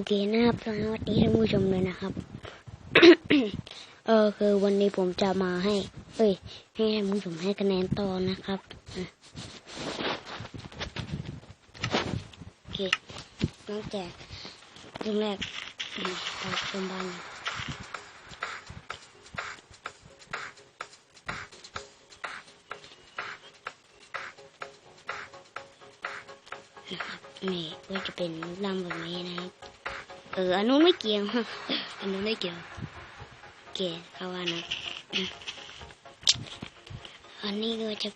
โอเคนะครับสวัสดีท่านผู้ชมเลยนะครับ เออคือวันนี้ผมจะมาให้ เอ้ย ให้ท่านผู้ชมให้คะแนนต่อนะครับโอเคน้องแจกเรื่องแรกอืมไปชมบ้านนะครับนี่ก็จะเป็นลำแบบนี้นะครับ เอออันนู้นไม่เกี่ยวอันนู้นไม่เกี่ยวเกี่ยวเขาว่านะอันนี้ก็จะ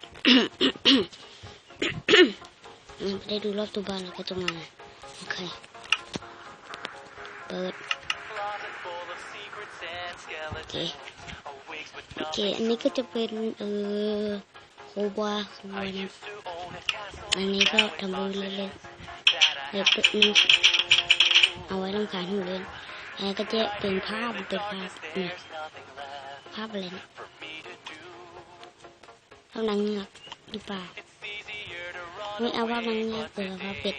ได้ดูรอบตัวบ้านแล้วก็จะมาโอเคเปิดโอเคโอเคอันนี้ก็จะเป็นเออโคบาโคบานอันนี้ก็ทำมือเล่นๆเดี๋ยวเป็น เอาไว้ต้องการหูเล่นอันนี้ก็จะเป็นภาพเป็นภาพเนี่ยภาพอะไรนะภาพนางเงือกหรือเปล่าไม่เอาภาพนางเงือกเปิดภาพเป็ด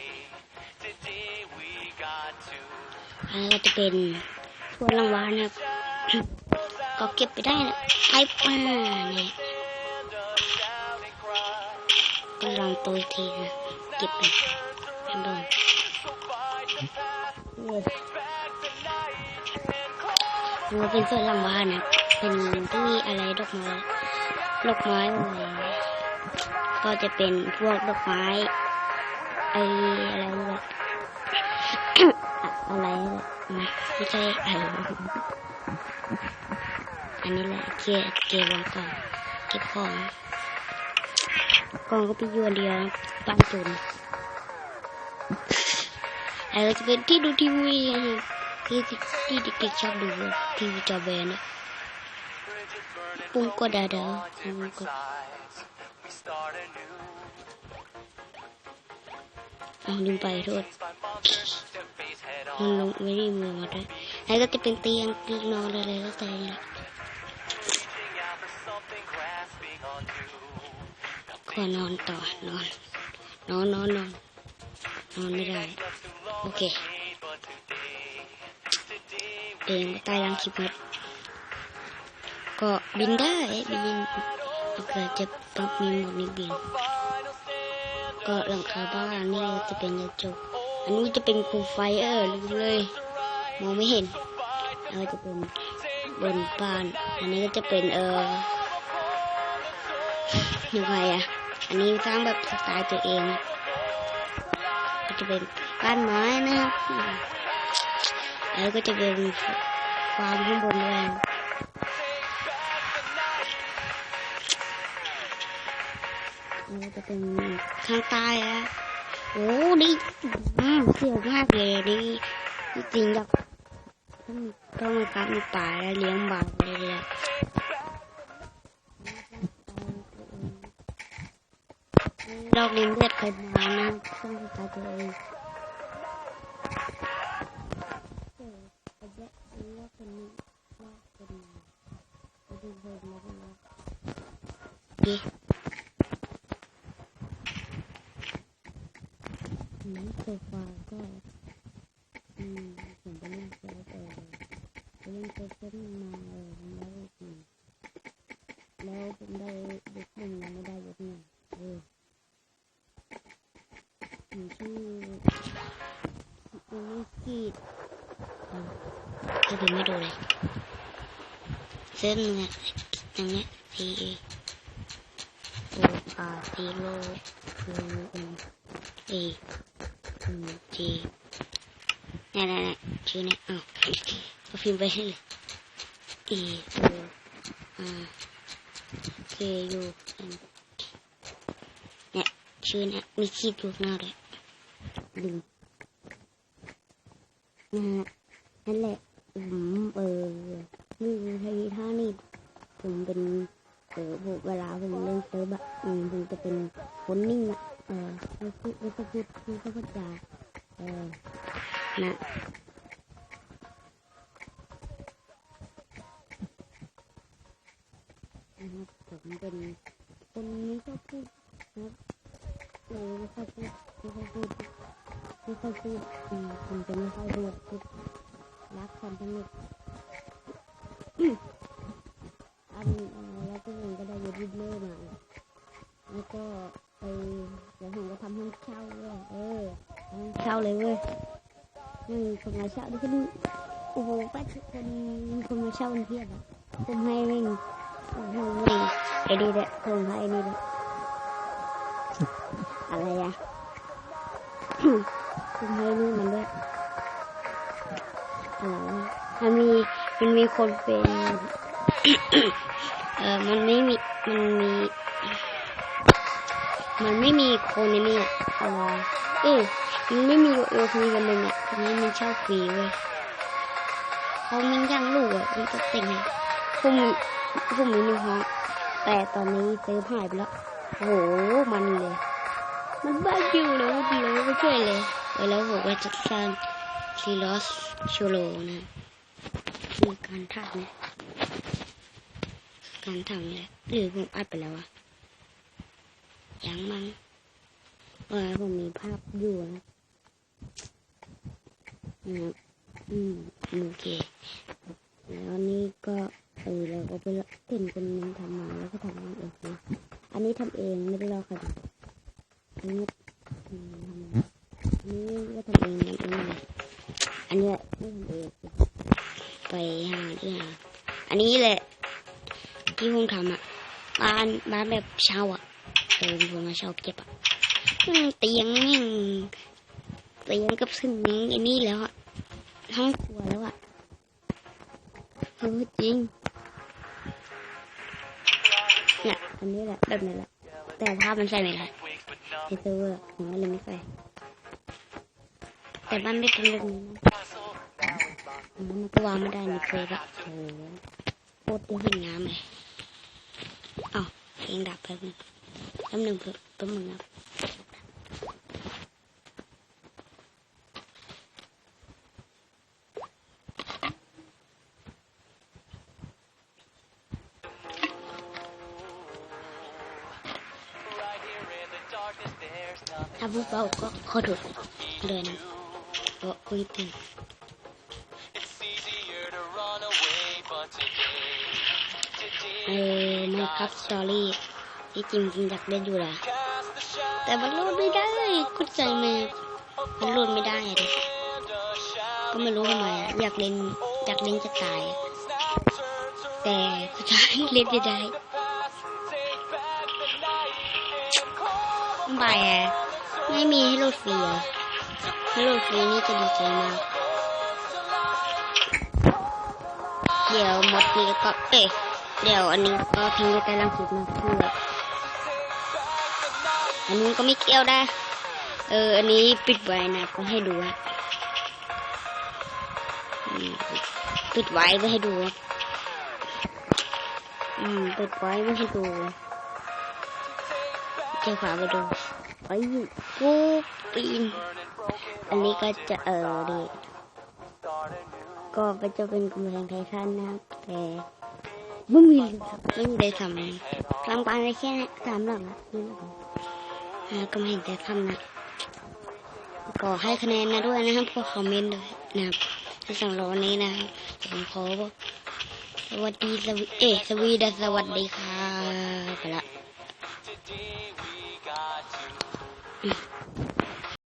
อันนี้ก็จะเป็นพวกรางวัลนะครับก็เก็บไปได้นะไอ้ป้าเนี่ยก็ลองตัวทีนะเก็บไปข้างบน มันเป็นส่วนหลังบ้านนะเป็นที่อะไรดอกไม้ดอกไม้อะไรก็จะเป็นพวกดอกไม้ไออะไรแบบอะไรนะไม่ใช่อะไรอันนี้แหละเก็บเก็บไว้ก่อนเก็บของกล่องก็ไปอยู่อันเดียวนะบ้านจุน แล้วก็จะเป็นที่ดูทีวีนะครับที่ที่ที่เด็กๆชอบดูทีวีจอแบนนะปุ้งก็ดาดาปุ้งก็อ๋อลืมไปโทษมันลงไม่ได้มือมาด้วยแล้วก็จะเป็นเตียงเตียงนอนอะไรก็แต่นี่แหละขอนอนต่อนอน นอนนอนนอนนอนไม่ได้ โอเคเองใต้รังคลิปครับก็บินได้บินโอเคจะปรับมีหมดนี้บิน ก็หลังคาบ้านนี่จะเป็นกระจกอันนี้จะเป็นคูไฟเออรู้เลยมองไม่เห็นแล้วจะเป็นบนบ้าน อันนี้ก็จะเป็นเออยังไงอะอันนี้สร้างแบบสไตล์ตัวเอง ก็จะเป็น บ้านไม้นะครับแล้วก็จะเป็นฟาร์มข้างบนด้วยนะแล้วจะเป็นข้างใต้อะโอ้ดีอืมเสียวมากเลยดีจริงๆแบบต้องต้องมาครับมีป่าแล้วเลี้ยงบังเลยเลยดอกลิ้นเลือดเคยมานะต้องตาตัวเอง ดีนั้นโซฟาก็อืมผมไปเล่นเซิร์ฟเออไปเล่นเซิร์ฟเซฟมาเออแล้วอืมแล้วผมได้ยกหนึ่งยังไม่ได้ยกหนึ่งเอออยู่ที่อูกีดจะดูไม่ดูเลยเส้นเนี่ยอย่างเงี้ย P O R P โล U N A U G เนี่ยเนี่ยชื่อเนี่ยอ้าวก็พิมพ์ไปให้เลย E O R K U N เนี่ยชื่อเนี่ยมีขีดอยู่ข้างหน้าด้วยลืมนะฮะนั่นแหละผมเออนี่คือทีท่านี่ผมเป็น เออเวลาผมเล่นเซิร์ฟอะอืมผมจะเป็นคนนิ่งอะเออไม่พูดไม่ต้องพูดไม่ต้องพูดจาเออนะผมเป็นคนไม่ชอบพูดนะครับเออไม่ค่อยพูดไม่ค่อยพูดไม่ค่อยพูพูดอืมผมจะไม่ค่อยพูดพูดรักความสนุกอืมอัน วิดเลอร์มาแล้วก็ไปแล้วผมก็ทำห้องเช่าเว้ยเออห้องเช่าเลยเว้ยนี่คนมาเช่าดิฉันโอ้โหป้าคนมีคนมาเช่าเพียบอะผมให้เร่งโอ้โหเร่งไอ้นี่แหละผมให้ไอ้นี่แหละอะไรอะผมให้นี่มันด้วยอะไรวะมันมีมันมีคนเป็น เออมันไม่มี มันมี มันไม่มีคนในนี่อะอะไรเออมันไม่มีเออคุยกันเลยเนี่ยทีนี้มันเช่าฟรีเว้ยเขามันยังลูกอะมันจะเต็งไงพวกมีพวกมีนึ่งห้องแต่ตอนนี้ซื้อหายไปแล้วโอ้โหมันเลย มันบ้าอยู่แล้วมันเลยไม่ช่วยเลยเออแล้วบอกว่าจะสร้างซีลอสโชโลนะมีการทำนะ การทำเนี่ยหรือผมอัดไปแล้ววะยังมั้งเออผมมีภาพอยู่นะนะครับอืมโอเค แล้วนี่ก็เออเราก็ไปเห็นคนนึงทำมาแล้วก็ทำมาเองนะอันนี้ทำเองไม่ได้ลอใครอันนี้อันนี้ก็ทำเองทำเองเลยอันนี้ไม่ทำเองไปหาที่หาอันนี้แหละ ที่ผมทำอะบ้านบ้านแบบเช่าอะเออผมมาชอบเก็บอะเตียงนี่เตียงกับซึ่งไอ้นี่แล้วอะห้องครัวแล้วอะเออจริงเนี่ยอันนี้แหละแบบนี้แหละแต่ภาพมันใส่ไม่ได้ในเซิร์ฟเวอร์ผมก็เลยไม่ใส่แต่บ้านไม่เป็นแบบนี้มันก็วางไม่ได้ในเฟซอะโอ้ โหโคตรจะเห็นน้ำเลยเอาเพลงดับแป๊บนึงแป๊บหนึ่งเพื่อแป๊บนึงนะถ้าพูดเบาก็ขอโทษเลยนะเพราะคุยตึงเออมาครับสตอรี่ที่จริงจริงอยากเล่นอยู่แหละแต่มันโหลดไม่ได้เข้าใจไหมมันโหลดไม่ได้ก็ไม่รู้ทำไมอยากเล่นอยากเล่นจะตาย แต่สุดท้ายเล่นไม่ได้บายอะไม่มีให้โหลดฟรีให้โหลดฟรีนี่จะดีใจมากเดี๋ยวหมดนี้ก็เอ๊ะ เดี๋ยวอันนี้ก็ทิ้งไว้ใต้ล่างคลิปนะเพื่ออันนู้ก็ไม่เกี่ยวได้ เออ อันนี้ปิดไว้นะก็ให้ดูอะปิดไว้ไม่ให้ดูอะอืมปิดไว้ไม่ให้ดูเจ้าขวาไปดูไอ้กูปีน อันนี้ก็จะเออดีก็ก็จะเป็นกำแพงไททันนะครับแต่ ไม่มีไม่ได้ทำกลางปานได้แค่สามหลังนะนี่หลังนะก็ไม่เห็นจะทำนะก็ให้คะแนนนะด้วยนะครับพวกคอมเมนต์ด้วยนะครับในสั่งรอวันนี้นะครับผมขอสวัสดีสวีเอสวีดสสวัสดีครับ